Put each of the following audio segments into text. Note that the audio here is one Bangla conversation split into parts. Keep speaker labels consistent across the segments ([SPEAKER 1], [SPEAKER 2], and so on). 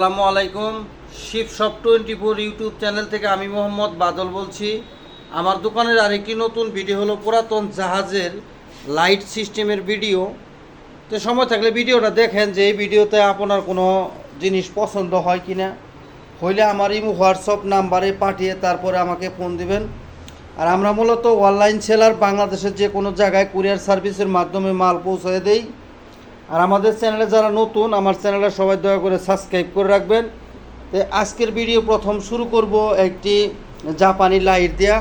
[SPEAKER 1] আসসালামু আলাইকুম। Shiv shop twenty four YouTube channel থেকে আমি মোহাম্মদ বাদল বলছি। আমার দোকানের আরেকটি নতুন ভিডিও হলো পুরাতন জাহাজের লাইট সিস্টেমের ভিডিও। তো সময় থাকলে ভিডিওটা দেখেন যে এই ভিডিওতে আপনার কোনো জিনিস পছন্দ হয় কি না হইলে আমার ইমো, হোয়াটসঅ্যাপ নাম্বারে পাঠিয়ে তারপরে আমাকে ফোন দিবেন। আর আমরা মূলত অনলাইন সেলার বাংলাদেশের যে কোনো জায়গায় কুরিয়ার সার্ভিসের মাধ্যমে মাল পৌঁছে দেই। আর আমাদের চ্যানেলে যারা নতুন, আমার চ্যানেলে সবাই দয়া করে সাবস্ক্রাইব করে রাখবেন। তো আজকের ভিডিও প্রথম শুরু করব একটি জাপানি লাইট দেয়া।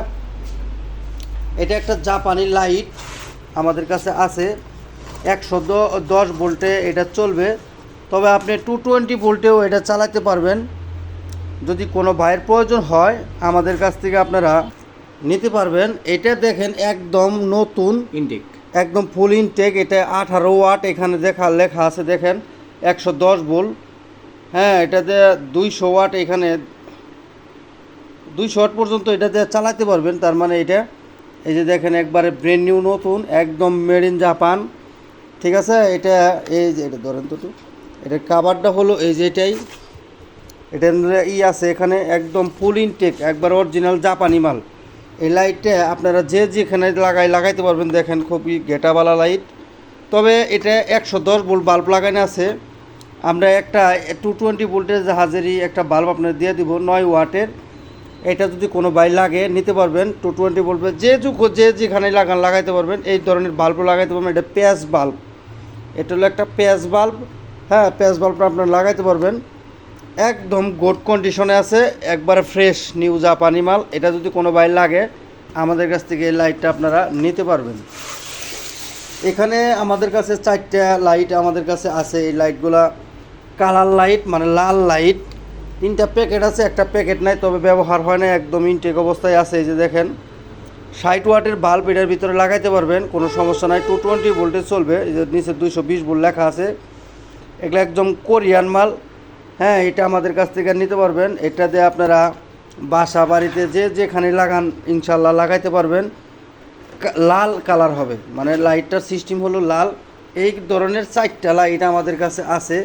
[SPEAKER 1] এটা একটা জাপানি লাইট আমাদের কাছে আছে। একশো দশ ভোল্টে এটা চলবে। তবে আপনি টু টোয়েন্টি ভোল্টেও এটা চালাতে পারবেন। যদি কোনো ভাইয়ের প্রয়োজন হয়, আমাদের কাছ থেকে আপনারা নিতে পারবেন। এটা দেখেন একদম নতুন।
[SPEAKER 2] ইনটেক।
[SPEAKER 1] একদম ফুল ইনটেক এটা আঠারো ওয়াট এখানে দেখা, লেখা আছে, দেখেন, একশো দশ ভোল। হ্যাঁ এটাতে দুইশো ওয়াট এখানে, দুইশো ওয়াট পর্যন্ত এটাতে চালাতে পারবেন, তার মানে এটা, এই যে দেখেন, একবারে ব্রেন নিউ নতুন, একদম মেড ইন জাপান ঠিক আছে? এটা, এই যে, এটা ধরেন তো। এটার কাভারটা হলো এই যে এটাই। মধ্যে ই আছে এখানে, একদম ফুল ইনটেক একবার অরিজিনাল জাপানি মাল। এই লাইটটা আপনারা যে যেখানে লাগাই, লাগাইতে পারবেন, দেখেন খুবই গেটাওয়ালা লাইট। তবে এটা একশো দশ বোল্ট বাল্ব লাগানো আছে। আমরা একটা টু টোয়েন্টি ভোল্টের জাহাজেরই একটা বাল্ব আপনার দিয়ে দিব, নয় ওয়াটের। এটা যদি কোনো বাই লাগে, নিতে পারবেন টু টোয়েন্টি ভোল্টের। যে যুগ যে যেখানে লাগান, লাগাইতে পারবেন। এই ধরনের বাল্ব লাগাইতে পারবেন, এটা পেঁয়াজ বাল্ব। এটা হলো একটা পেঁয়াজ বাল্ব। হ্যাঁ পেঁয়াজ বাল্বটা আপনার লাগাইতে পারবেন। একদম গুড কন্ডিশনে আছে। একবারে ফ্রেশ নিউ জাপানি মাল। এটা যদি কোনো বাইর লাগে, আমাদের কাছ থেকে এই লাইটটা আপনারা নিতে পারবেন। এখানে আমাদের কাছে চারটা লাইট আমাদের কাছে আছে। এই লাইটগুলা কালার লাইট মানে লাল লাইট তিনটা প্যাকেট আছে, একটা প্যাকেট নাই, তবে ব্যবহার হয় না, একদম ইনটেক অবস্থায় আছে। এই যে দেখেন, ষাট ওয়াটের বাল্ব এটার ভিতরে লাগাইতে পারবেন, কোনো সমস্যা নাই। টু টোয়েন্টি ভোল্টেজ চলবে, এই যে নিচে দুইশো বিশ ভোল্ট লেখা আছে। এগুলো একদম কোরিয়ান মাল। হ্যাঁ এটা আমাদের কাছ থেকে নিতে পারবেন। এটা দিয়ে আপনারা বাসা বাড়িতে যে যেখানে লাগান, ইনশাল্লাহ লাগাইতে পারবেন। লাল কালার হবে। মানে লাইটটার সিস্টেম হলো লাল। এই ধরনের চারটা লাইট আমাদের কাছে আছে।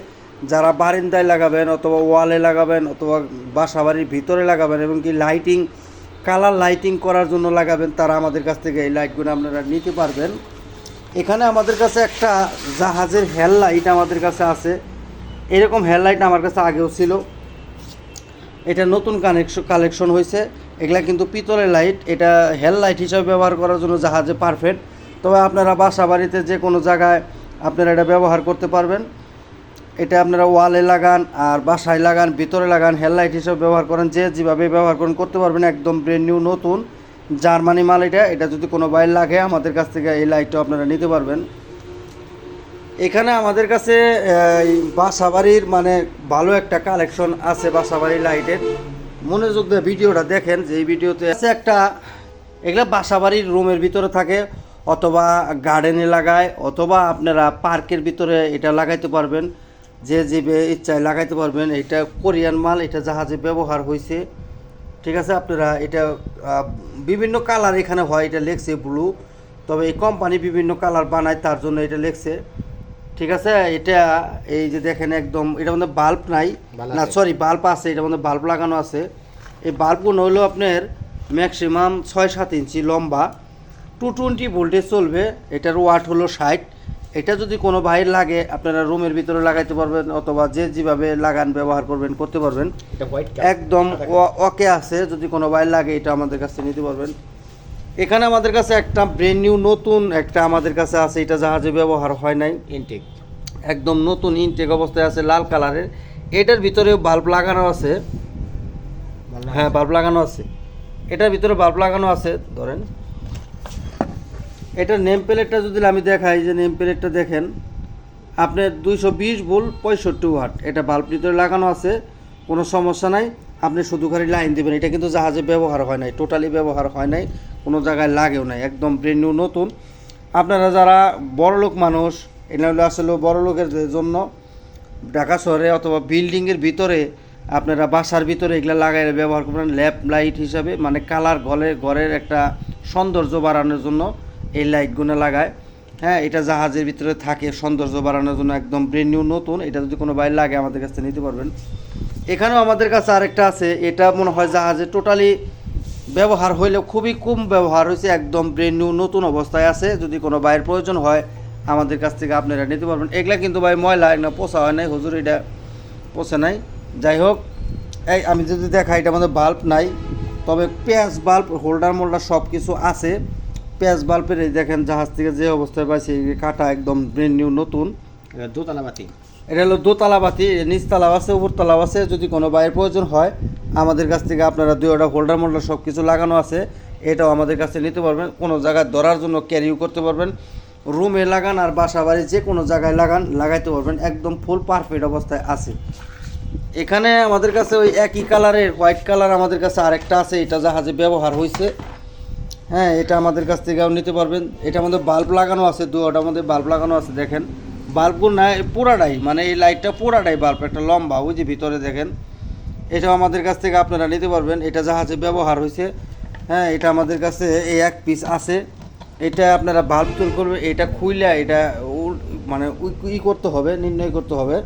[SPEAKER 1] যারা বারিন্দায় লাগাবেন অথবা ওয়ালে লাগাবেন অথবা বাসা বাড়ির ভিতরে লাগাবেন এবং কি লাইটিং, কালার লাইটিং করার জন্য লাগাবেন, তারা আমাদের কাছ থেকে এই লাইটগুলো আপনারা নিতে পারবেন। এখানে আমাদের কাছে একটা জাহাজের হেল লাইট আমাদের কাছে আছে। এরকম হেডলাইট আমার কাছে আগেও ছিল। এটা নতুন কানেকশন কালেকশন হয়েছে। এগুলা কিন্তু পিতলের লাইট। এটা হেডলাইট হিসাবে ব্যবহার করার জন্য জাহাজে পারফেক্ট। তবে আপনারা বাসা বাড়িতে যে কোনো জায়গায় আপনারা এটা ব্যবহার করতে পারবেন। এটা আপনারা ওয়ালে লাগান আর বাসায় লাগান, ভিতরে লাগান হেডলাইট হিসাবে ব্যবহার করেন। যে যেভাবে ব্যবহার করেন, করতে পারবেন। একদম ব্রেন নিউ নতুন। জার্মানি মাল এটা। এটা যদি কোনো বাইর লাগে, আমাদের কাছ থেকে এই লাইটটাও আপনারা নিতে পারবেন। এখানে আমাদের কাছে বাসাবাড়ির মানে ভালো একটা কালেকশন আছে বাসাবাড়ির লাইটের মনোযোগ দিয়ে ভিডিওটা দেখেন, যে এই ভিডিওতে আছে একটা, এগুলা বাসাবাড়ির রুমের ভিতরে থাকে, অথবা গার্ডেনে লাগায়, অথবা আপনারা পার্কের ভিতরে এটা লাগাইতে পারবেন। যে যে ইচ্ছায় লাগাইতে পারবেন, এটা কোরিয়ান মাল, এটা জাহাজে ব্যবহার হয়েছে ঠিক আছে, আপনারা এটা বিভিন্ন কালার এখানে হয়, এটা লেখছে ব্লু তবে এই কোম্পানি বিভিন্ন কালার বানায়, তার জন্য এটা লেখছে ঠিক আছে? এটা এই যে দেখেন একদম এটা মধ্যে বাল্ব নাই। না সরি বাল্ব আছে এটা মধ্যে বাল্ব লাগানো আছে। এই বাল্বগুলো হলো আপনার ম্যাক্সিমাম ছয় সাত ইঞ্চি লম্বা টু টোয়েন্টি ভোল্টে চলবে এটার ওয়াট হলো ষাট। এটা যদি কোনো ভাইয়ের লাগে আপনারা রুমের ভিতরে লাগাইতে পারবেন অথবা যে যেভাবে লাগান ব্যবহার করবেন করতে পারবেন। একদম ওকে আছে যদি কোনো বাইর লাগে এটা আমাদের কাছে নিতে পারবেন। এখানে আমাদের কাছে একটা ব্রেন নিউ নতুন একটা আমাদের কাছে আছে এটা জাহাজে ব্যবহার হয় নাই।
[SPEAKER 2] ইনটেক
[SPEAKER 1] একদম নতুন ইনটেক অবস্থায় আছে লাল কালারের। এটার ভিতরেও বাল্ব লাগানো আছে। হ্যাঁ বাল্ব লাগানো আছে। এটার ভিতরে বাল্ব লাগানো আছে ধরেন। এটার নেম প্লেটটা যদি আমি দেখাই যে নেম প্লেটটা দেখেন আপনার দুইশো বিশ ভোল্ট পঁয়ষট্টি ওয়াট। এটা বাল্ব ভিতরে লাগানো আছে কোনো সমস্যা নাই। আপনি শুধু খালি লাইন দেবেন, এটা কিন্তু জাহাজে ব্যবহার হয় নাই টোটালি ব্যবহার হয় নাই, কোনো জায়গায় লাগেও নাই, একদম ব্রেন নিউ নতুন। আপনারা যারা বড়লোক মানুষ, এটা হলো আসলে বড় লোকের জন্য ঢাকা শহরে অথবা বিল্ডিংয়ের ভিতরে আপনারা বাসার ভিতরে এগুলো লাগাই ব্যবহার করবেন ল্যাম্প লাইট হিসাবে মানে কালার ঘরে ঘরের একটা সৌন্দর্য বাড়ানোর জন্য এই লাইটগুলো লাগায়। হ্যাঁ এটা জাহাজের ভিতরে থাকে সৌন্দর্য বাড়ানোর জন্য একদম ব্রেন নিউ নতুন, এটা যদি কোনো বাইরে লাগে আমাদের কাছ থেকে নিতে পারবেন। এখানেও আমাদের কাছে আরেকটা আছে, এটা মনে হয় জাহাজে টোটালি ব্যবহার হইলে খুবই কম ব্যবহার হয়েছে, একদম ব্রেন নিউ নতুন অবস্থায় আছে, যদি কোনো বাইরের প্রয়োজন হয়, আমাদের কাছ থেকে আপনারা নিতে পারবেন। এগুলা কিন্তু ভাই ময়লা, এগুলো পোষা হয় নাই, হুজুর, এটা পোষে নাই। যাই হোক, এই আমি যদি দেখাই, এটা আমাদের বাল্ব নাই, তবে পেঁয়াজ বাল্ব হোল্ডার মোল্ডার সব কিছু আছে। পেঁয়াজ বাল্বের এই দেখেন জাহাজ থেকে যে অবস্থায় পাইছে কাটা একদম ব্রেন নিউ নতুন।
[SPEAKER 2] দোতলা বাতি।
[SPEAKER 1] এটা হলো দোতলা বাতি নিচতলাও আছে, উপরতলাও আছে। যদি কোনো বাইরের প্রয়োজন হয়, আমাদের কাছ থেকে আপনারা দুইটা হোল্ডার মোল্ডার সব কিছু লাগানো আছে। এটাও আমাদের কাছে নিতে পারবেন। কোনো জায়গায় ধরার জন্য ক্যারিও করতে পারবেন। রুমে লাগান আর বাসা বাড়ি যে কোনো জায়গায় লাগান, লাগাইতে পারবেন। একদম ফুল পারফেক্ট অবস্থায় আছে। এখানে আমাদের কাছে ওই একই কালারের হোয়াইট কালার আমাদের কাছে আরেকটা আছে। এটা জাহাজে ব্যবহার হয়েছে হ্যাঁ এটা আমাদের কাছ থেকেও নিতে পারবেন। এটা আমাদের বাল্ব লাগানো আছে দুটা আমাদের বাল্ব লাগানো আছে, দেখেন। বাল্বগুলো না পুরাটাই মানে এই লাইটটা পুরাটাই বাল্ব, একটা লম্বা, ওই যে ভিতরে দেখেন। এটাও আমাদের কাছ থেকে আপনারা নিতে পারবেন, এটা জাহাজে ব্যবহার হয়েছে হ্যাঁ এটা আমাদের কাছে এই এক পিস আছে। এটা আপনারা বাল্ব তুল করবে, এটা খুইলে এটা মানে ই করতে হবে, নির্ণয় করতে হবে।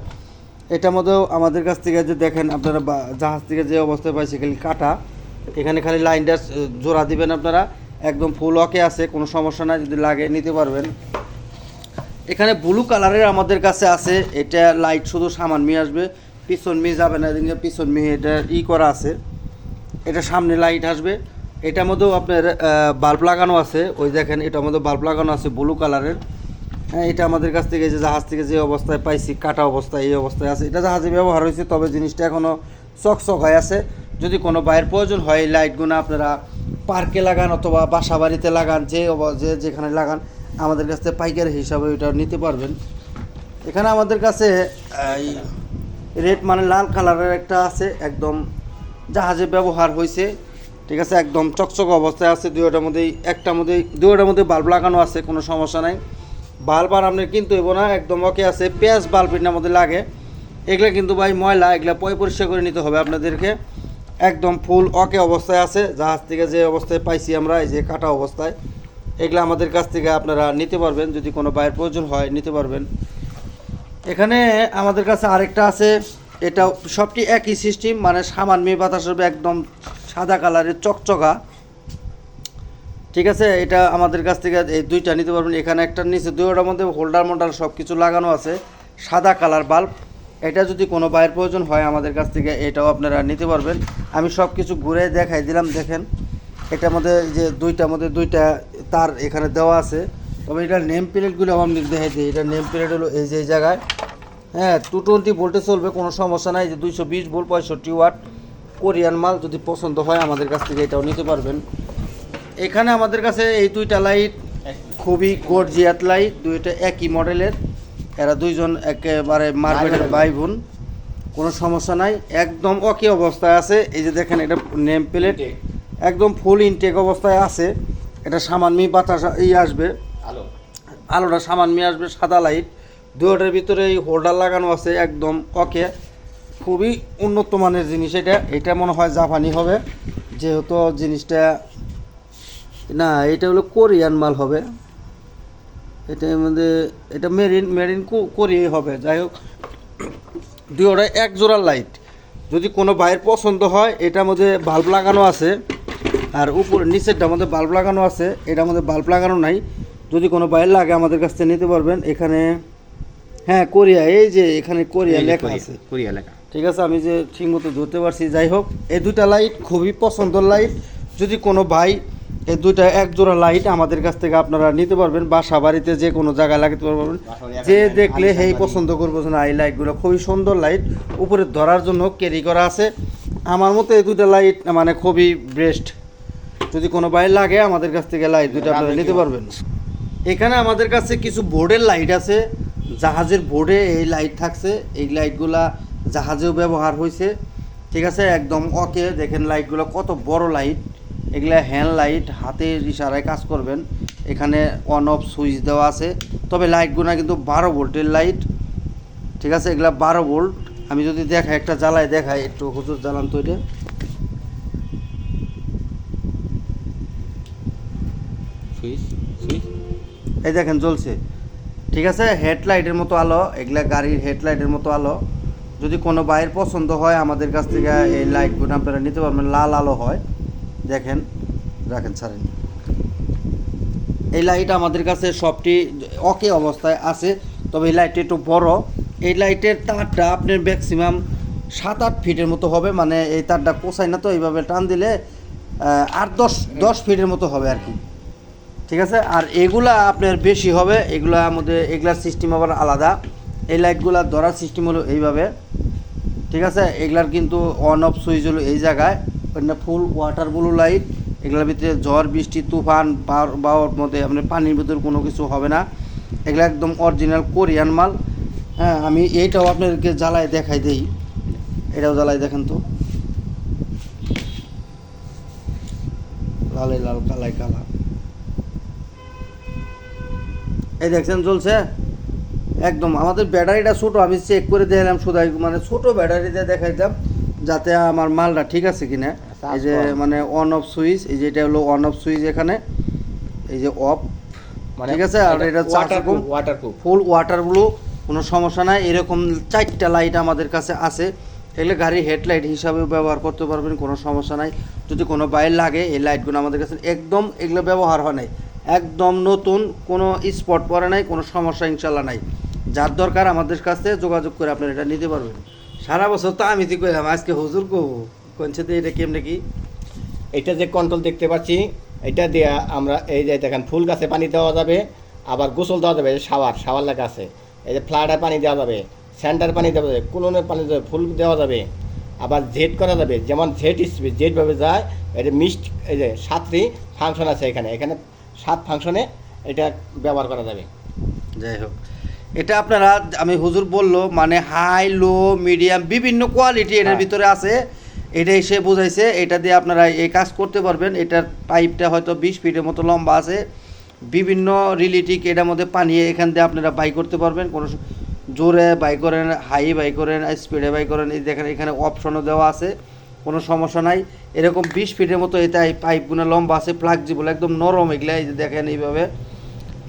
[SPEAKER 1] এটার মধ্যেও আমাদের কাছ থেকে যে দেখেন, আপনারা জাহাজ থেকে যে অবস্থায় পাইছে খালি কাটা। এখানে খালি লাইনটা জোড়া দিবেন আপনারা। একদম ফুল ওকে আছে, কোনো সমস্যা নাই, যদি লাগে নিতে পারবেন। এখানে ব্লু কালারের আমাদের কাছে আছে। এটা লাইট শুধু সামান মিয়ে আসবে। পিছন মিয়ে যাবে না এদিকে, পিছন মিয়ে এটা ই করা আছে। এটা সামনে লাইট আসবে। এটার মধ্যেও আপনার বাল্ব লাগানো আছে। ওই দেখেন, এটার মধ্যে বাল্ব লাগানো আছে ব্লু কালারের হ্যাঁ এটা আমাদের কাছ থেকে যে জাহাজ থেকে যে অবস্থায় পাইছি, কাটা অবস্থায় এই অবস্থায় আছে। এটা জাহাজে ব্যবহার হয়েছে, তবে জিনিসটা এখনও চকচক হয়ে আছে। যদি কোনো বাইরের প্রয়োজন হয় লাইটগুলো আপনারা পার্কে লাগান অথবা বাসা বাড়িতে লাগান, যে যে যেখানে লাগান আমাদের কাছ পাইকারি হিসাবে ওইটা নিতে পারবেন। এখানে আমাদের কাছে, এই রেড মানে লাল কালারের একটা আছে, একদম জাহাজে ব্যবহার হয়েছে ঠিক আছে, একদম চকচক অবস্থায় আছে, দুইটার মধ্যেই, একটার মধ্যেই, দুইটার মধ্যে বাল্ব লাগানো আছে, কোনো সমস্যা নাই। বাল্ব আর আপনার কিন্তু এবো না, একদম ওকে আছে, পেঁয়াজ বাল্ব এটার মধ্যে লাগে। এগুলা কিন্তু ভাই ময়লা, এগুলা পয় পরিষ্কার করে নিতে হবে আপনাদেরকে। একদম ফুল ওকে অবস্থায় আছে, জাহাজ থেকে যে অবস্থায় পাইছি আমরা, এই যে কাটা অবস্থায়। এগুলো আমাদের কাছ থেকে আপনারা নিতে পারবেন, যদি কোনো বাইরের প্রয়োজন হয় নিতে পারবেন। এখানে আমাদের কাছে আরেকটা আছে, এটা সবটি একই সিস্টেম মানে সামান মেয়ে বাতাস হবে একদম সাদা কালারের চকচকা। ঠিক আছে, এটা আমাদের কাছ থেকে এই দুইটা নিতে পারবেন। এখানে একটা নিচে দুইটার মধ্যে হোল্ডার মোল্ডার সব কিছু লাগানো আছে, সাদা কালার বাল্ব এটা যদি কোনো বাইরের প্রয়োজন হয় আমাদের কাছ থেকে, এটাও আপনারা নিতে পারবেন। আমি সব কিছু ঘুরে দেখাই দিলাম, দেখেন। এটার মধ্যে যে দুইটার মধ্যে দুইটা তার এখানে দেওয়া আছে। তবে এটার নেম প্লেটগুলো আমি দেখাই দিই। এটার নেম প্লেট হলো এই যে এই জায়গায়। হ্যাঁ টু টোয়েন্টি ভোল্টে চলবে কোনো সমস্যা নাই। যে দুইশো বিশ ভোল্ট পঁয়ষট্টি ওয়াট কোরিয়ান মাল যদি পছন্দ হয় আমাদের কাছ থেকে এটাও নিতে পারবেন। এখানে আমাদের কাছে এই দুইটা লাইট খুবই গর্জিয়াত লাইট দুইটা একই মডেলের এরা দুইজন একেবারে মার্কেটের ভাই বোন কোনো সমস্যা নাই। একদম ওকে অবস্থায় আছে। এই যে দেখেন এটা নেম প্লেট একদম ফুল ইনটেক অবস্থায় আছে। এটা সামান মি বাতাস ই আসবে।
[SPEAKER 2] আলো।
[SPEAKER 1] আলোটা সামান নিয়ে আসবে সাদা লাইট দুয়োটার ভিতরে এই হোল্ডার লাগানো আছে একদম ওকে খুবই উন্নত মানের জিনিস এটা। এটা মনে হয় জাপানি হবে। যেহেতু জিনিসটা না এটা হলো কোরিয়ান মাল হবে। এটার মধ্যে এটা মেরিন মেরিন কোরিয়াই হবে। যাই হোক দুয়োটা এক জোড়া লাইট যদি কোনো বাইরের পছন্দ হয় এটার মধ্যে বাল্ব লাগানো আছে। আর উপর নিচেরটার আমাদের বাল্ব লাগানো আছে। এটা আমাদের বাল্ব লাগানো নাই। যদি কোনো বাইরে লাগে আমাদের কাছ থেকে নিতে পারবেন। এখানে হ্যাঁ কোরিয়া এই যে এখানে কোরিয়া লেখা আছে।
[SPEAKER 2] কোরিয়া লেখা।
[SPEAKER 1] ঠিক আছে আমি যে ঠিকমতো ধরতে পারছি যাই হোক এই দুটা লাইট খুবই পছন্দের লাইট। যদি কোনো ভাই এই দুইটা এক জোড়া লাইট আমাদের কাছ থেকে আপনারা নিতে পারবেন বাসা বাড়িতে যে কোনো জায়গায় লাগাতে পারবেন। যে দেখলে হেই পছন্দ করব যে না এই লাইটগুলো খুবই সুন্দর লাইট। উপরে ধরার জন্য ক্যারি করা আছে। আমার মতে এই দুইটা লাইট মানে খুবই বেস্ট যদি কোনো বাইরে লাগে আমাদের কাছ থেকে লাইট দুইটা আপনারা নিতে পারবেন। এখানে আমাদের কাছে কিছু বোর্ডের লাইট আছে। জাহাজের বোর্ডে এই লাইট থাকছে। এই লাইটগুলা জাহাজেও ব্যবহার হয়েছে। ঠিক আছে? একদম ওকে। দেখেন লাইটগুলো কত বড় লাইট। এগুলা হ্যান্ড লাইট হাতের ইশারায় কাজ করবেন। এখানে অন অফ সুইচ দেওয়া আছে। তবে লাইটগুলো কিন্তু বারো ভোল্টের লাইট। ঠিক আছে? এগুলা বারো ভোল্ট। আমি যদি দেখাই একটা জ্বালাই দেখাই একটু হুজুর জ্বালান তো এটা
[SPEAKER 2] সুইচ সুইচ
[SPEAKER 1] এই দেখেন, জ্বলছে। ঠিক আছে? হেডলাইটের মতো আলো, এগুলা গাড়ির হেডলাইটের মতো আলো। যদি কোনো বাইরের পছন্দ হয়, আমাদের কাছ থেকে এই লাইটগুলো আপনারা নিতে পারবেন। লাল আলো হয়। দেখেন, রাখেন, ছাড়েন। এই লাইট আমাদের কাছে সবটি অকে অবস্থায় আছে, তবে এই লাইটটা একটু বড়। এই লাইটের তারটা আপনার ম্যাক্সিমাম সাত আট ফিটের মতো হবে। মানে এই তারটা কোসাই না তো, এইভাবে টান দিলে আট দশ দশ ফিটের মতো হবে আর কি। ঠিক আছে? আর এগুলা আপনার বেশি হবে, এগুলা আমাদের এগুলার সিস্টেম আবার আলাদা। এই লাইটগুলার ধরার সিস্টেম হলো এইভাবে। ঠিক আছে? এগুলার কিন্তু অন অফ সুইচ হলো এই জায়গায়। ওটা ফুল ওয়াটার ব্লু লাইট এগুলোর ভিতরে ঝড়, বৃষ্টি, তুফান বাওয়ার বাওয়ার মধ্যে আপনার পানির ভিতরে কোনো কিছু হবে না। এগুলো একদম অরিজিনাল কোরিয়ান মাল। হ্যাঁ আমি এইটাও আপনাদেরকে জ্বালায় দেখাই দেই। এটাও জ্বালায় দেখেন তো। লালে লাল কালাই কালা। এই দেখছেন চলছে? একদম আমাদের ব্যাটারিটা ছোট আমি চেক করে দেখলাম শুধু মানে ছোট ব্যাটারি দিয়ে দেখাইতাম যাতে আমার মালটা ঠিক আছে কিনা। এই যে মানে অন অফ সুইচ এই যে এটা হলো অন অফ সুইচ এখানে। এই যে অফ ঠিক আছে, আর এটা
[SPEAKER 2] ওয়াটারপ্রুফ
[SPEAKER 1] ফুল ওয়াটারগুলো কোনো সমস্যা নাই। এরকম চারটা লাইট আমাদের কাছে আছে। এগুলো গাড়ির হেডলাইট হিসাবেও ব্যবহার করতে পারবেন কোনো সমস্যা নাই। যদি কোনো বাইর লাগে এই লাইটগুলো আমাদের কাছে একদম এগুলো ব্যবহার হয় নাই। একদম নতুন, কোনো স্পট পরে নাই, কোনো সমস্যা ইনশাল্লাহ নাই। যার দরকার আমাদের কাছে যোগাযোগ করে আপনারা এটা নিতে পারবেন। সারা বছর তো আমি কইলাম, আজকে হুজুর কো কোনছে তো এটা কেমনে কি?
[SPEAKER 2] এটা যে কন্ট্রোল দেখতে পাচ্ছি, এটা দিয়ে আমরা এই যে দেখেন, ফুল গাছে পানি দেওয়া যাবে, আবার গোসল দেওয়া যাবে শাওয়ার শাওয়ার লেখা আছে। এই যে ফ্লাডে পানি দেওয়া যাবে স্যান্ডার পানি দেওয়া যাবে, কুলনের পানি দেওয়া ফুল দেওয়া যাবে, আবার জেট করা যাবে, যেমন জেট স্পিড জেটভাবে যায় এটা মিস্ট এই যে সাতটি ফাংশন আছে এখানে। এখানে সাত ফাংশনে এটা ব্যবহার করা যাবে।
[SPEAKER 1] যাই হোক। এটা আপনারা আমি হুজুর বলল মানে হাই লো মিডিয়াম বিভিন্ন কোয়ালিটি এটার
[SPEAKER 2] হ্যাঁ।
[SPEAKER 1] ভিতরে আছে। এটা এসে বোঝাইছে। এটা দিয়ে আপনারা এই কাজ করতে পারবেন। এটার পাইপটা হয়তো বিশ ফিটের মতো লম্বা আছে। বিভিন্ন রিলেটিক এটার মধ্যে পানি এখান দিয়ে আপনারা বাই করতে পারবেন। কোনো জোরে বাই করেন হাই বাই করেন স্পিডে বাই করেন। এই দেখেন এখানে অপশনও দেওয়া আছে। কোনো সমস্যা নাই। এরকম বিশ ফিটের মতো এটা এই পাইপগুলো লম্বা আছে ফ্লাক্সিবল একদম নরম এগুলা, এই যে দেখেন এইভাবে।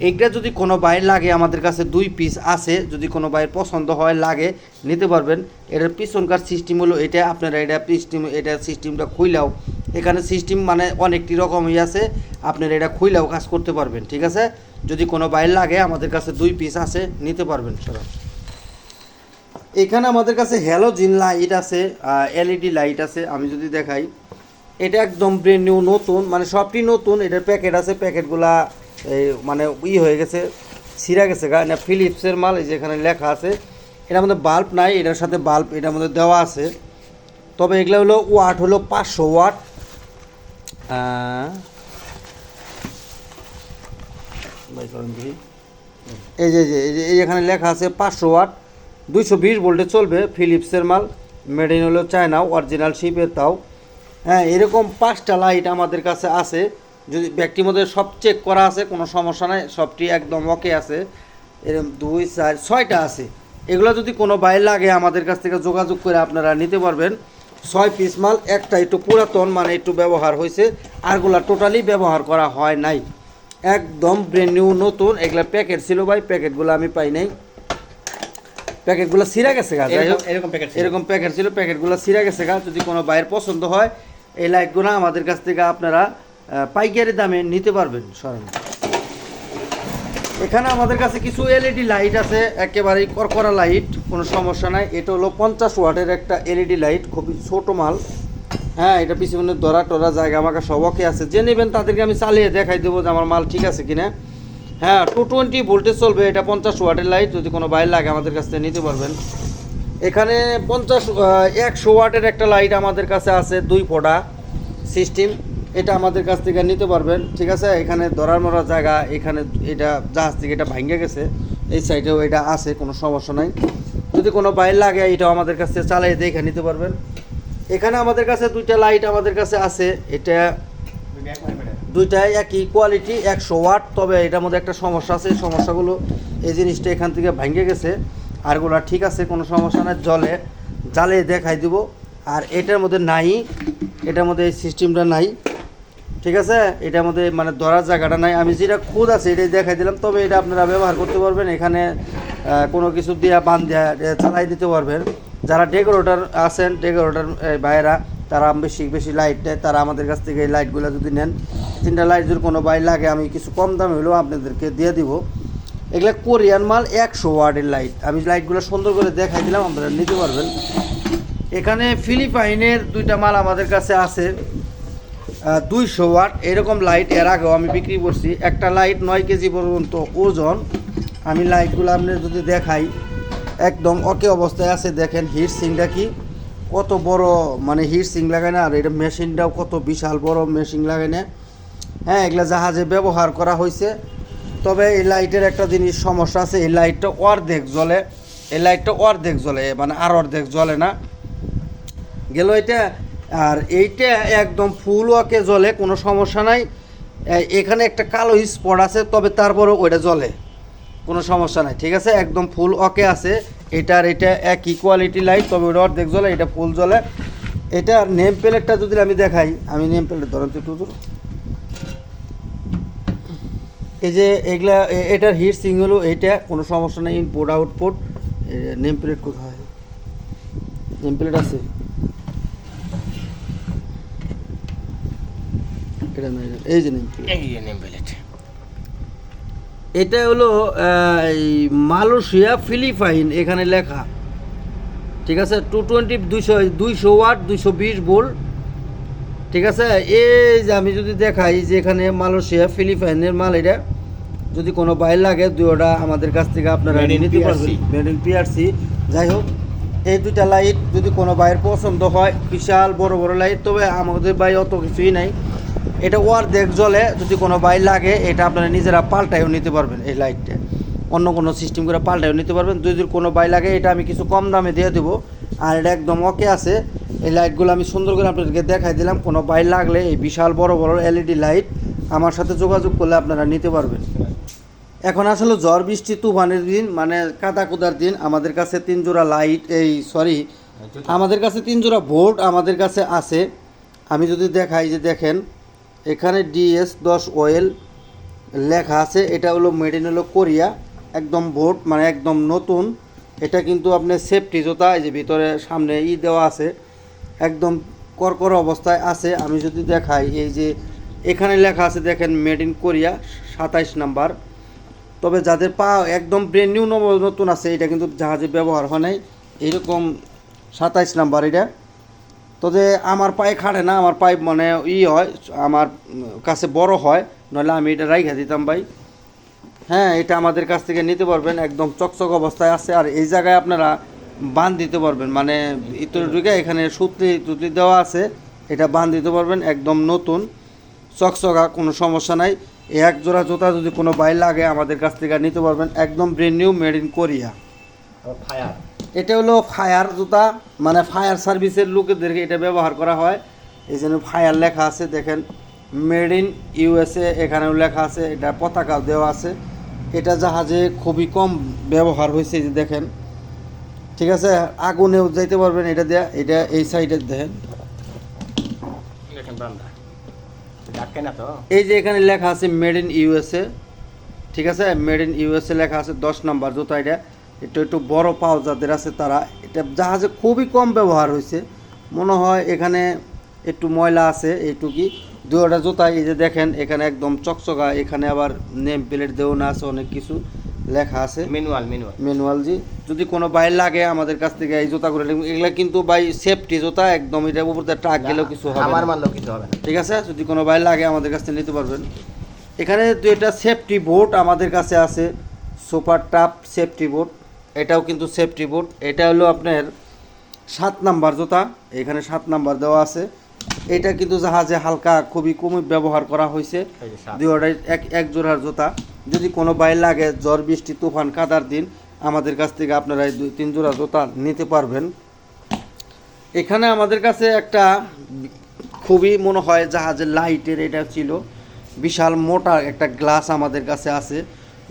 [SPEAKER 1] এইটা যদি কোনো বাইর লাগে, আমাদের কাছে দুই পিস আছে, যদি কোনো বাইর পছন্দ হয়, লাগে, নিতে পারবেন। এটার পিছনকার সিস্টেম হলো এটা, আপনারা এটা সিস্টেম এটা সিস্টেমটা খুইলাও। এখানে সিস্টেম মানে অনেকটি রকমই আছে, আপনারা এটা খুইলাও কাজ করতে পারবেন, ঠিক আছে? যদি কোনো বাইর লাগে, আমাদের কাছে দুই পিস আছে, নিতে পারবেন, সবাই। এখানে আমাদের কাছে হ্যালোজিন লাইট আছে এলইডি লাইট আছে, আমি যদি দেখাই। এটা একদম ব্রেন নিউ নতুন মানে সবটি নতুন, এটার প্যাকেট আছে প্যাকেটগুলা মানে ই হয়ে গেছে, ছিঁড়া গেছে, গা এটা ফিলিপসের মাল, এই যে এখানে লেখা আছে। এটার মধ্যে বাল্ব নাই, এটার সাথে বাল্ব এটার মধ্যে দেওয়া আছে। তবে এগুলো হলো ওয়াট হলো পাঁচশো ওয়াট। এই যে এই যে এই যে এখানে লেখা আছে পাঁচশো ওয়াট দুইশো বিশ ভোল্টে চলবে ফিলিপসের মাল মেড ইন হলো চায়না অরিজিনাল শিপের তাও। হ্যাঁ এরকম পাঁচটা লাইট আমাদের কাছে আছে। যদি ব্যক্তির মধ্যে সব চেক করা আছে, কোনো সমস্যা নাই, সবটি একদম ওকে আছে। এরকম দুই, চার, ছয়টা আছে। এগুলো যদি কোনো বাইর লাগে আমাদের কাছ থেকে যোগাযোগ করে আপনারা নিতে পারবেন। ছয় পিস মাল, একটা একটু পুরাতন মানে একটু ব্যবহার হয়েছে। আরগুলা টোটালি ব্যবহার করা হয় নাই। একদম ব্র্যান্ড নিউ নতুন। এগুলা প্যাকেট ছিল ভাই প্যাকেটগুলো আমি পাই নাই। প্যাকেটগুলো ছিঁড়া গেছে গা যাই হোক।
[SPEAKER 2] এরকম- প্যাকেট
[SPEAKER 1] এরকম প্যাকেট ছিল প্যাকেটগুলো ছিঁড়া গেছে গা যদি কোনো বাইরের পছন্দ হয় এই লাইটগুলো আমাদের কাছ থেকে আপনারা পাইকারি দামে নিতে পারবেন সরেন এখানে আমাদের কাছে কিছু এলইডি লাইট আছে একেবারেই করকরা লাইট কোনো সমস্যা নাই। এটা হলো পঞ্চাশ ওয়াটের একটা এলইডি লাইট খুবই ছোট মাল। হ্যাঁ এটা পিছনে ধরা টরা জায়গা আমাকে সব ওকে আছে। যে নেবেন তাদেরকে আমি চালিয়ে দেখাই দেবো যে আমার মাল ঠিক আছে কিনা। হ্যাঁ টু টোয়েন্টি ভোল্টেজ চলবে, এটা পঞ্চাশ ওয়াটের লাইট যদি কোনো বাইর লাগে আমাদের কাছ থেকে নিতে পারবেন। এখানে পঞ্চাশ একশো ওয়াটের একটা লাইট আমাদের কাছে আছে, দুই ফোটা সিস্টেম এটা আমাদের কাছ থেকে নিতে পারবেন। ঠিক আছে? এখানে ধরার মরা জায়গা, এখানে এটা জাহাজ থেকে এটা ভাঙ্গে গেছে, এই সাইডেও এটা আছে, কোনো সমস্যা নাই। যদি কোনো বাইর লাগে, এটাও আমাদের কাছে চালিয়ে দেখে নিতে পারবেন। এখানে আমাদের কাছে দুইটা লাইট আমাদের কাছে আছে, এটা দুইটাই একই কোয়ালিটি একশো ওয়াট তবে এটার মধ্যে একটা সমস্যা আছে। এই সমস্যাগুলো এই জিনিসটা এখান থেকে ভেঙে গেছে। আরগুলা ঠিক আছে, কোনো সমস্যা নাই, জলে জালে দেখাই দিব। আর এটার মধ্যে নাই, এটার মধ্যে এই সিস্টেমটা নাই। ঠিক আছে? এটার মধ্যে মানে ধরার জায়গাটা নাই। আমি যেটা খুদ আছে, এটাই দেখাই দিলাম। তবে এটা আপনারা ব্যবহার করতে পারবেন। এখানে কোনো কিছু দিয়ে বান দিয়ে চালাই দিতে পারবেন। যারা ডেকোরেটর আছেন ডেকোরেটর ভাইয়েরা তারা বেশি বেশি লাইট দেয়, তারা আমাদের কাছ থেকে এই লাইটগুলো যদি নেন, তিনটা লাইট যদি কোনো বাই লাগে, আমি কিছু কম দামে হলেও আপনাদেরকে দিয়ে দিব। এগুলো কোরিয়ান মাল একশো ওয়ার্ডের লাইট আমি লাইটগুলো সুন্দর করে দেখাই দিলাম, আপনারা নিতে পারবেন। এখানে ফিলিপাইনের দুইটা মাল আমাদের কাছে আছে দুইশো ওয়াট। এরকম লাইটের আগেও আমি বিক্রি করছি। একটা লাইট নয় কেজি পর্যন্ত ওজন। আমি লাইটগুলো আপনি যদি দেখাই, একদম ওকে অবস্থায় আছে, দেখেন হিট সিংটা কি? কত বড় মানে হিট সিং লাগায় না, আর এটা মেশিনটাও কত বিশাল বড় মেশিন লাগায় না। হ্যাঁ এগুলা জাহাজে ব্যবহার করা হয়েছে। তবে এই লাইটের একটা জিনিস সমস্যা আছে, এই লাইটটা অর্ধেক জ্বলে, এই লাইটটা অর্ধেক জ্বলে মানে আর অর্ধেক জ্বলে না। গেল এটা, আর এইটা একদম ফুল ওয়াকে জ্বলে, কোনো সমস্যা নাই। এখানে একটা কালো স্পট আছে, তবে তারপরেও ওইটা জ্বলে, কোনো সমস্যা নাই, ঠিক আছে? একদম ফুল ওকে আছে। এটার এটা এক কোয়ালিটি লাইট তবে ওটা অর্ধেক জ্বলে, এটা ফুল জ্বলে। এটা নেম প্লেটটা যদি আমি দেখাই, আমি নেম প্লেট ধরেন একটু। এই যে এগুলা এটার হিট সিং হলো এইটা কোনো সমস্যা নেই ইনপুট আউটপুট নেম প্লেট কোথায়? নেম প্লেট আছে। এটা এটা- এই যে নেম প্লেট
[SPEAKER 2] এই যে name plate।
[SPEAKER 1] এটা হলো এই মালয়েশিয়া ফিলিপাইন এখানে লেখা। ঠিক আছে? টু টোয়েন্টি দুইশো দুইশো ওয়াট দুইশো বিশ ভোল্ট। ঠিক আছে? এই যে আমি যদি দেখাই যে এখানে মালয়েশিয়া ফিলিপাইনের মাল এটা যদি কোনো বাইর লাগে দুইটা আমাদের কাছ থেকে আপনারা নিতে পারবেন। মেড ইন পিআরসি যাই হোক এই দুইটা লাইট যদি কোনো বাইয়ের পছন্দ হয় বিশাল বড় বড় লাইট তবে আমাদের বাই অত কিছুই নাই। এটা দেখ জ্বলে যদি কোনো বাই লাগে, এটা আপনারা নিজেরা পাল্টাইও নিতে পারবেন এই লাইটটা। অন্য কোনো সিস্টেম করে পাল্টাইও নিতে পারবেন। যদি কোনো বাই লাগে, এটা আমি কিছু কম দামে দিয়ে দেবো। আর এটা একদম ওকে আছে। এই লাইটগুলো আমি সুন্দর করে আপনাদেরকে দেখাই দিলাম। কোনো বাই লাগলে এই বিশাল বড় বড় এলইডি লাইট আমার সাথে যোগাযোগ করলে আপনারা নিতে পারবেন। এখন আসলে ঝড় বৃষ্টি, তুফানের দিন মানে কাদা কুদার দিন, আমাদের কাছে তিন জোড়া লাইট এই সরি আমাদের কাছে তিন জোড়া বোর্ড আমাদের কাছে আছে। আমি যদি দেখাই যে দেখেন এখানে ডিএস দশ ওয়েল লেখা আছে, এটা হলো মেড ইন হলো কোরিয়া, একদম বোর্ড মানে একদম নতুন। এটা কিন্তু আপনি সেফটি জুতা, এই যে ভিতরে সামনে ই দেওয়া আছে, একদম করকর অবস্থায় আছে। আমি যদি দেখাই, এই যে এখানে লেখা আছে, দেখেন মেড ইন কোরিয়া, সাতাইশ নাম্বার। তবে যাদের পা একদম ব্রেন নিউ নতুন আছে, এটা কিন্তু জাহাজে ব্যবহার হয় নাই। এরকম সাতাইশ নাম্বার এটা। তবে আমার পায়ে খাটে না, আমার পায়ে মানে ই হয়, আমার কাছে বড় হয়, নইলে আমি এটা রাইখা দিতাম ভাই। হ্যাঁ এটা আমাদের কাছ থেকে নিতে পারবেন, একদম চকচক অবস্থায় আছে, আর এই জায়গায় আপনারা বান দিতে পারবেন মানে ইতর ঢুকে এখানে সুতলি টুতলি দেওয়া আছে, এটা বান দিতে পারবেন, একদম নতুন, চকচকা কোনো সমস্যা নাই। এক জোড়া জুতা যদি কোনো বাইর লাগে, আমাদের কাছ থেকে নিতে পারবেন, একদম brand new made in Korea
[SPEAKER 2] fire।
[SPEAKER 1] এটা হলো ফায়ার জুতা মানে ফায়ার সার্ভিসের লোকেদেরকে এটা ব্যবহার করা হয়। এই জন্য ফায়ার লেখা আছে দেখেন মেড ইন ইউএসএ এখানেও লেখা আছে এটা পতাকাও দেওয়া আছে। এটা জাহাজে খুবই কম ব্যবহার হয়েছে যে দেখেন। ঠিক আছে আগুনেও যাইতে পারবেন এটা দেয়া এটা এই সাইডে দেখেন। এই যে এখানে লেখা আছে মেড ইন ইউএসএ ঠিক আছে মেড ইন ইউএসএ লেখা আছে দশ নম্বর জুতা এটা। একটু একটু বড় পাও যাদের আছে তারা এটা জাহাজে খুবই কম ব্যবহার হয়েছে। মনে হয় এখানে একটু ময়লা আছে এইটুকি। দুটা জুতা এই যে দেখেন এখানে একদম চকচকা এখানে আবার নেম প্লেট দেও না আছে অনেক কিছু লেখা আছে।
[SPEAKER 2] ম্যানুয়াল ম্যানুয়াল
[SPEAKER 1] ম্যানুয়াল জি। যদি কোনো বাইর লাগে আমাদের কাছ থেকে এই জুতাগুলো। এগুলা কিন্তু বাই সেফটি জুতা একদম এটা উপর ট্রাক গেলেও কিছু হবে
[SPEAKER 2] আমার মানলেও কিছু হবে না।
[SPEAKER 1] ঠিক আছে? যদি কোনো বাইর লাগে আমাদের কাছ থেকে নিতে পারবেন। এখানে দুইটা সেফটি বোর্ড আমাদের কাছে আছে সুপার টাপ সেফটি বোর্ড এটাও কিন্তু সেফটি বুট এটা হলো আপনার সাত নাম্বার জুতা এখানে সাত নাম্বার দেওয়া আছে। এটা কিন্তু জাহাজে হালকা খুবই কম ব্যবহার করা হয়েছে। দুইটাই এক এক জোড়ার জুতা। যদি কোনো বাইর লাগে ঝড় বৃষ্টি তুফান কাদার দিন আমাদের কাছ থেকে আপনারা এই দুই তিন জোড়া জুতা নিতে পারবেন। এখানে আমাদের কাছে একটা খুবই মনে হয় জাহাজের লাইটের এটা ছিল। বিশাল মোটা একটা গ্লাস আমাদের কাছে আছে।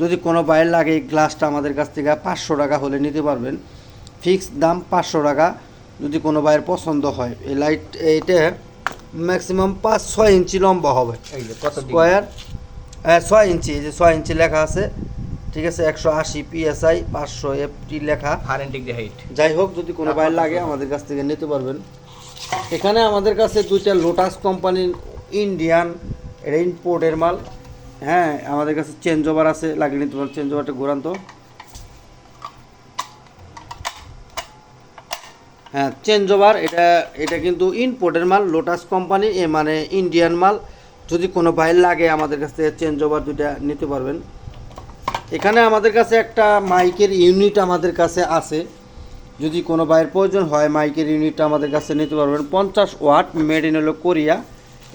[SPEAKER 1] যদি কোনো বাইরে লাগে এই গ্লাসটা আমাদের কাছ থেকে পাঁচশো টাকা হলে নিতে পারবেন। ফিক্সড দাম পাঁচশো টাকা। যদি কোনো বাইরের পছন্দ হয় এই লাইট এইটা ম্যাক্সিমাম পাঁচ ছয় ইঞ্চি লম্বা হবে। স্কোয়ার ছয় ইঞ্চি এই যে ছয় ইঞ্চি লেখা আছে। ঠিক আছে একশো আশি পিএসআই পাঁচশো এফটি লেখা।
[SPEAKER 2] হাইট
[SPEAKER 1] যাই হোক যদি কোনো বাইর লাগে আমাদের কাছ থেকে নিতে পারবেন। এখানে আমাদের কাছে দুইটা লোটাস কোম্পানির ইন্ডিয়ান এটা ইম্পোর্টের মাল। হ্যাঁ আমাদের কাছে চেঞ্জ ওভার আছে, লাগিয়ে নিতে পারেন চেঞ্জ ওভারটা ঘুরান তো। হ্যাঁ চেঞ্জ ওভার এটা এটা কিন্তু ইম্পোর্টের মাল লোটাস কোম্পানি এ মানে ইন্ডিয়ান মাল। যদি কোনো বাইর লাগে আমাদের কাছ চেঞ্জ ওভার দুইটা নিতে পারবেন। এখানে আমাদের কাছে একটা মাইকের ইউনিট আমাদের কাছে আছে। যদি কোনো বাইরের প্রয়োজন হয় মাইকের ইউনিটটা আমাদের কাছে নিতে পারবেন। পঞ্চাশ ওয়াট মেড ইন হলো কোরিয়া।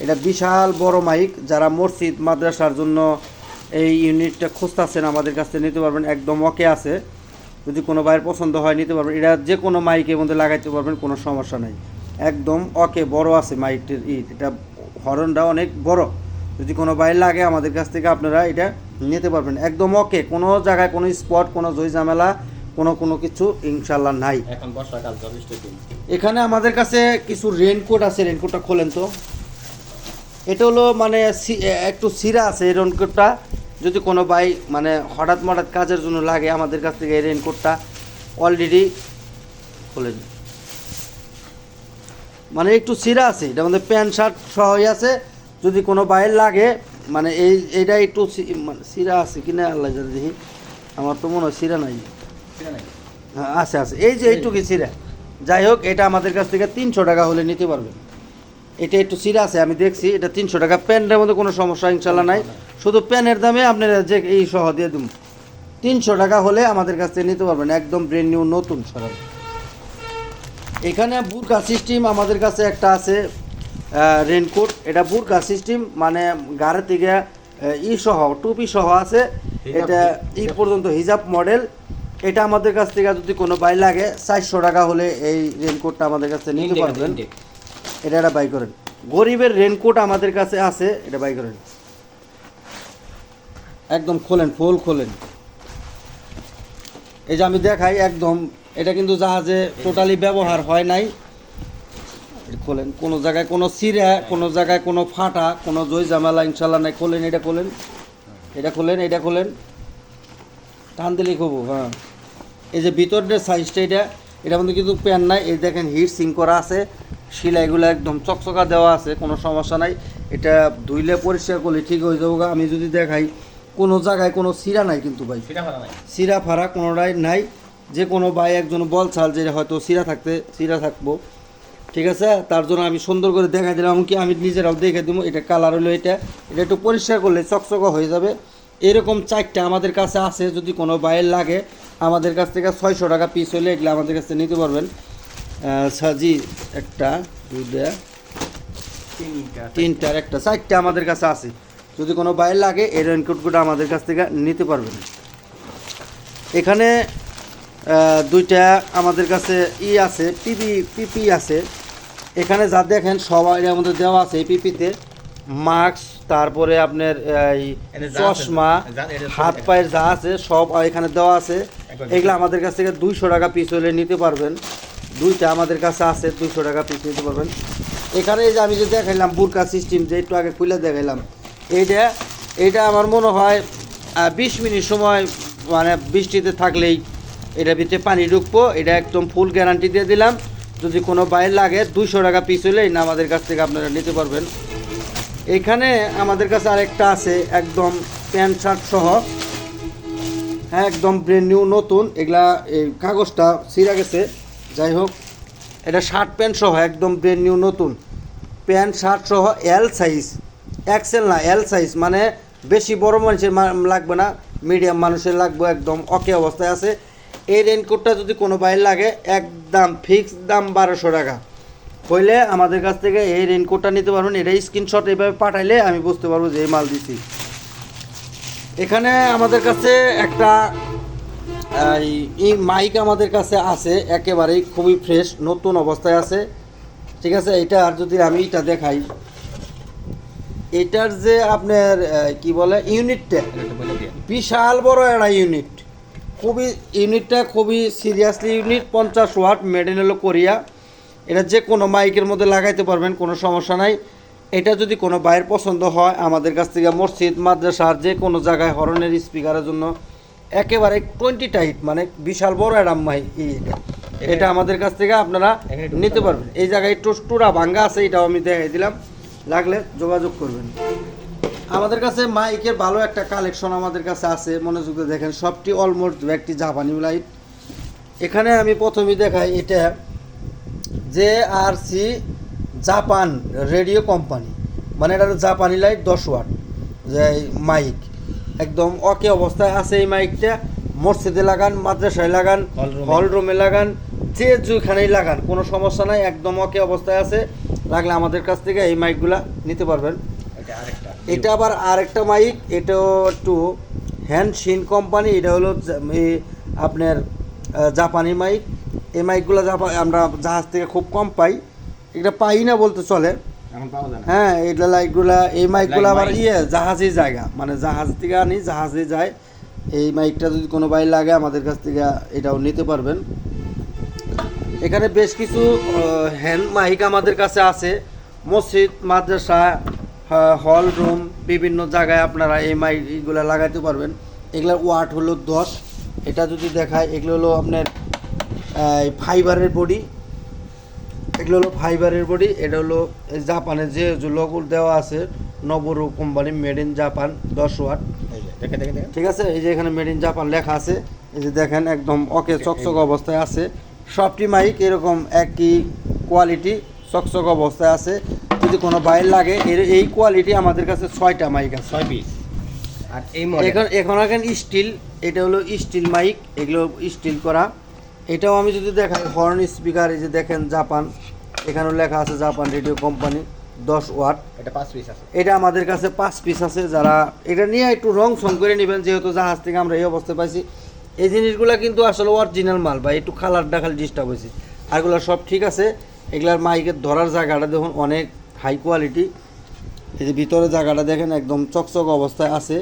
[SPEAKER 1] এটা বিশাল বড় মাইক যারা মসজিদ মাদ্রাসার জন্য এই ইউনিটটা খুঁজতেছেন আমাদের কাছ থেকে নিতে পারবেন একদম ওকে আছে। যদি কোনো বাইরের পছন্দ হয় নিতে পারবেন। এটা যে কোনো মাইকের মধ্যে লাগাইতে পারবেন কোনো সমস্যা নাই। একদম ওকে বড় আছে মাইকটির ই এটা হরনটা অনেক বড়। যদি কোনো বাইর লাগে আমাদের কাছ থেকে আপনারা এটা নিতে পারবেন। একদম ওকে কোনো জায়গায় কোনো স্পট কোনো জয় ঝামেলা কোনো কোনো কিছু ইনশাল্লাহ নাই।
[SPEAKER 2] এখন বর্ষাকাল যথেষ্ট
[SPEAKER 1] এখানে আমাদের কাছে কিছু রেনকোট আছে রেনকোটটা খোলেন তো। এটা হলো মানে একটু সিরা আছে এই রেনকোটটা যদি কোনো বাই মানে হঠাৎ মঠাৎ কাজের জন্য লাগে আমাদের কাছ থেকে এই রেনকোটটা অলরেডি খোলেন মানে একটু সিরা আছে এটা আমাদের প্যান্ট শার্ট সহই আছে। যদি কোনো বাইর লাগে মানে এই এইটা একটু মানে সিরা আছে কিনা আল্লাহ জানে দেখি। আমার তো মনে হয় সিরা নাই। হ্যাঁ আছে আছে। এই যে এইটুকু সিরা। যাই হোক এটা আমাদের কাছ থেকে তিনশো টাকা হলে নিতে পারবেন। এটা একটু সিরা আছে আমি দেখছি এটা তিনশো টাকা। প্যান্টের মধ্যে কোনো সমস্যা ইনশাল্লাহ নাই। শুধু প্যানের দামে আপনারা যে এই সহ দিয়ে দিন তিনশো টাকা হলে আমাদের কাছ থেকে নিতে পারবেন একদম ব্রেন নিউ নতুন সরাল এখানে বুরকা সিস্টেম আমাদের কাছে একটা আছে রেনকোট। এটা বুরকা সিস্টেম মানে গাড়ি থেকে ই সহ টুপি সহ আছে। এটা ই পর্যন্ত হিজাব মডেল। এটা আমাদের কাছ থেকে যদি কোনো বাই লাগে চারশো টাকা হলে এই রেনকোটটা আমাদের কাছে নিতে পারবেন। এটা একটা বাই করেন। গরিবের রেনকোট আমাদের কাছে আছে, এটা বাই করেন। একদম খোলেন ফুল খোলেন। এই যে আমি দেখাই একদম, এটা কিন্তু জাহাজে টোটালি ব্যবহার হয় নাই। খোলেন, কোনো জায়গায় কোনো সিরা, কোনো জায়গায় কোনো ফাটা, কোনো জয় জামেলা ইনশাল্লাহ নাই। খোলেন, এটা খোলেন। এটা খোলেন এটা খোলেন। টান দিলেই খবো হ্যাঁ। এই যে ভিতরের সাইজটা এটা মধ্যে কিন্তু প্যান নাই। এই দেখেন হিট সিং করা আছে। সিলাইগুলো একদম চকচকা দেওয়া আছে কোনো সমস্যা নাই। এটা ধুইলে পরিষ্কার করলে ঠিক হয়ে যাব আমি যদি দেখাই কোনো জায়গায় কোনো সিরা নাই কিন্তু ভাই। সিরা ফারা কোনোটাই নাই। যে কোনো ভাই একজন বল ছাল যে হয়তো সিরা থাকতে সিরা থাকব। ঠিক আছে? তার জন্য আমি সুন্দর করে দেখাই দিলাম। এমনকি আমি নিজেরাও দেখে দেবো এটা কালার হলো এটা। এটা একটু পরিষ্কার করলে চকচকা হয়ে যাবে। এরকম চারটা আমাদের কাছে আছে যদি কোনো বাইয়ের লাগে আমাদের কাছ থেকে ছয়শো টাকা পিস হলে এগুলো আমাদের কাছে নিতে পারবেন। সাজি একটা দুইটা
[SPEAKER 2] তিনটা।
[SPEAKER 1] তিনটার একটা চারটা আমাদের কাছে আছে। যদি কোনো বাইর লাগে এই রেনকোটগুলো আমাদের কাছ থেকে নিতে পারবেন। এখানে দুইটা আমাদের কাছে ই আছে পিপি পিপি আছে। এখানে যা দেখেন সবাই মধ্যে দেওয়া আছে এই পিপিতে। মাস্ক তারপরে আপনার এই চশমা হাত পায়ের যা আছে সব এখানে দেওয়া আছে। এগুলো আমাদের কাছ থেকে দুইশো টাকা পিস হলে নিতে পারবেন। দুইটা আমাদের কাছে আছে, দুইশো টাকা পিস নিতে পারবেন। এখানে এই যে আমি যে দেখাইলাম বুরকা সিস্টেম যে একটু আগে খুলে দেখাইলাম, এইটা এইটা আমার মনে হয় বিশ মিনিট সময় মানে বৃষ্টিতে থাকলেই এটা ভিতরে পানি ঢুকবো। এটা একদম ফুল গ্যারান্টি দিয়ে দিলাম। যদি কোনো বাইর লাগে, দুইশো টাকা পিস হলেই না আমাদের কাছ থেকে আপনারা নিতে পারবেন। এখানে আমাদের কাছে আরেকটা আছে, একদম প্যান্ট শার্ট সহ। হ্যাঁ একদম ব্র্যান্ড নিউ নতুন। এগুলা এই কাগজটা ছিঁড়া গেছে। যাই হোক, এটা শার্ট প্যান্ট সহ, একদম ব্র্যান্ড নিউ নতুন। প্যান্ট শার্ট সহ এল সাইজ এক্সেল না এল সাইজ মানে বেশি বড় মানুষের লাগবে না মিডিয়াম মানুষের লাগবে, একদম ওকে অবস্থায় আছে। এই রেনকোটটা যদি কোনো বাইর লাগে, একদম ফিক্সড দাম বারোশো টাকা। হইলে আমাদের কাছ থেকে এই রেনকোটটা নিতে পারবেন, এটা স্ক্রিনশট এইভাবে পাঠাইলে আমি বুঝতে পারব যে এই মাল দিছি। এখানে আমাদের কাছে একটা এই মাইক আমাদের কাছে আছে, একেবারেই খুবই ফ্রেশ নতুন অবস্থায় আছে। ঠিক আছে, এটা আর যদি আমি এটা দেখাই, এটার যে আপনার কি বলে ইউনিটটা বিশাল বড় একটা ইউনিট খুবই ইউনিটটা খুবই সিরিয়াসলি ইউনিট পঞ্চাশ ওয়াট মেড ইন হলো কোরিয়া। এটা যে কোনো মাইকের মধ্যে লাগাইতে পারবেন, কোনো সমস্যা নাই। এটা যদি কোনো বাইরের পছন্দ হয়, আমাদের কাছ থেকে মসজিদ মাদ্রাসার যে কোনো জায়গায় হরনের স্পিকারের জন্য একেবারে টোয়েন্টি টাইট মানে বিশাল বড় একটা এটা। এটা আমাদের কাছ থেকে আপনারা নিতে পারবেন। এই জায়গায় একটু টুরা ভাঙ্গা আছে এটাও আমি দেখাই দিলাম। লাগলে যোগাযোগ করবেন। আমাদের কাছে মাইকের ভালো একটা কালেকশন আমাদের কাছে আছে মনোযোগ দেখেন সবটি অলমোস্ট একটি জাপানি লাইট এখানে আমি প্রথমেই দেখাই এটা J R C Japan radio company মানে এটা জাপানি লাইট দশ ওয়াট যে মাইক। একদম অকে অবস্থায় আছে এই মাইকটা। মসজিদে লাগান মাদ্রাসায় লাগান হল রুমে লাগান যে যেখানেই লাগান কোনো সমস্যা নাই একদম অকে অবস্থায় আছে। লাগলে আমাদের কাছ থেকে এই মাইকগুলা নিতে পারবেন।
[SPEAKER 2] এটা
[SPEAKER 1] এটা আবার আরেকটা মাইক এটাও একটু হ্যান্ড শিন কোম্পানি এটা হলো এই আপনার জাপানি মাইক। এই মাইকগুলো আমরা জাহাজ থেকে খুব কম পাই। এটা পাই না বলতে চলে। হ্যাঁ এটা লাইটগুলা এই মাইকগুলো আবার। ইয়ে জাহাজে জায়গা। মানে জাহাজ থেকে আনি জাহাজে যায়। এই মাইকটা যদি কোনো ভাই লাগে আমাদের কাছ থেকে এটাও নিতে পারবেন। এখানে বেশ কিছু হ্যান্ড মাইক আমাদের কাছে আছে। মসজিদ মাদ্রাসা হল রুম বিভিন্ন জায়গায় আপনারা এই মাইকগুলো লাগাইতে পারবেন। এগুলোর ওয়াট হলো দশ। এটা যদি দেখায় এগুলো হলো আপনার ফাইবারের বডি এগুলো হলো ফাইবারের বডি এটা হলো জাপানের যে যে লোগো দেওয়া আছে নবরু কোম্পানি মেড ইন জাপান দশ ওয়াট। ঠিক আছে? এই যে এখানে মেড ইন জাপান লেখা আছে এই যে দেখেন একদম ওকে চকচক অবস্থায় আছে। সবটি মাইক এরকম একই কোয়ালিটি চকচক অবস্থায় আছে। যদি কোনো বাইর লাগে এর এই কোয়ালিটি আমাদের কাছে ছয়টা মাইক আছে।
[SPEAKER 2] ছয় পিস আর এই
[SPEAKER 1] এখন এখন এখন স্টিল এটা হলো স্টিল মাইক এগুলো স্টিল করা। এটাও আমি যদি দেখাই হর্ন স্পিকার এই যে দেখেন জাপান এখানেও লেখা আছে জাপান রেডিও কোম্পানি দশ ওয়াট।
[SPEAKER 2] এটা পাঁচ পিস আছে।
[SPEAKER 1] এটা আমাদের কাছে পাঁচ পিস আছে যারা এটা নিয়ে একটু রং সং করে নেবেন যেহেতু জাহাজ থেকে আমরা এই অবস্থায় পাইছি। এই জিনিসগুলো কিন্তু আসলে অরিজিনাল মাল বা একটু কালারটা খালি ডিস্টার্ব হয়েছে। আরগুলো সব ঠিক আছে এগুলার মাইকের ধরার জায়গাটা দেখুন অনেক হাই কোয়ালিটি এই যে ভিতরে জায়গাটা দেখেন একদম চকচক অবস্থায় আছে।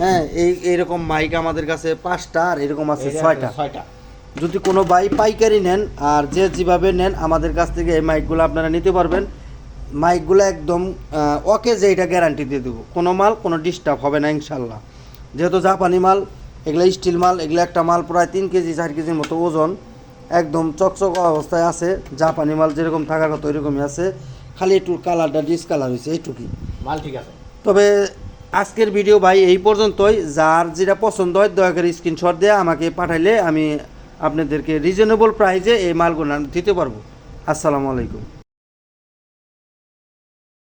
[SPEAKER 1] হ্যাঁ এই এইরকম মাইক আমাদের কাছে পাঁচটা আর এরকম আছে ছয়টা।
[SPEAKER 2] ছয়টা।
[SPEAKER 1] যদি কোনো বাই পাইকারি নেন আর যে যেভাবে নেন আমাদের কাছ থেকে এই মাইকগুলো আপনারা নিতে পারবেন। মাইকগুলো একদম ওকে যে এটা গ্যারান্টি দিয়ে দেবো। কোনো মাল কোনো ডিস্টার্ব হবে না ইনশাল্লাহ। যেহেতু জাপানি মাল এগুলো স্টিল মাল এগুলো একটা মাল প্রায় তিন কেজি চার কেজির মতো ওজন। একদম চকচক অবস্থায় আছে। জাপানি মাল যেরকম থাকার কথা ওইরকমই আছে। খালি একটু কালারটা ডিসকালার হয়েছে এইটুকুই।
[SPEAKER 2] মাল ঠিক আছে।
[SPEAKER 1] তবে আজকের ভিডিও ভাই এই পর্যন্তই। যার যেটা পছন্দ হয় দয়া করে স্ক্রিনশট দিয়ে আমাকে পাঠাইলে আমি আপনাদেরকে রিজনেবল প্রাইসে এই মালগুলো দিতে পারব। আসসালামু আলাইকুম।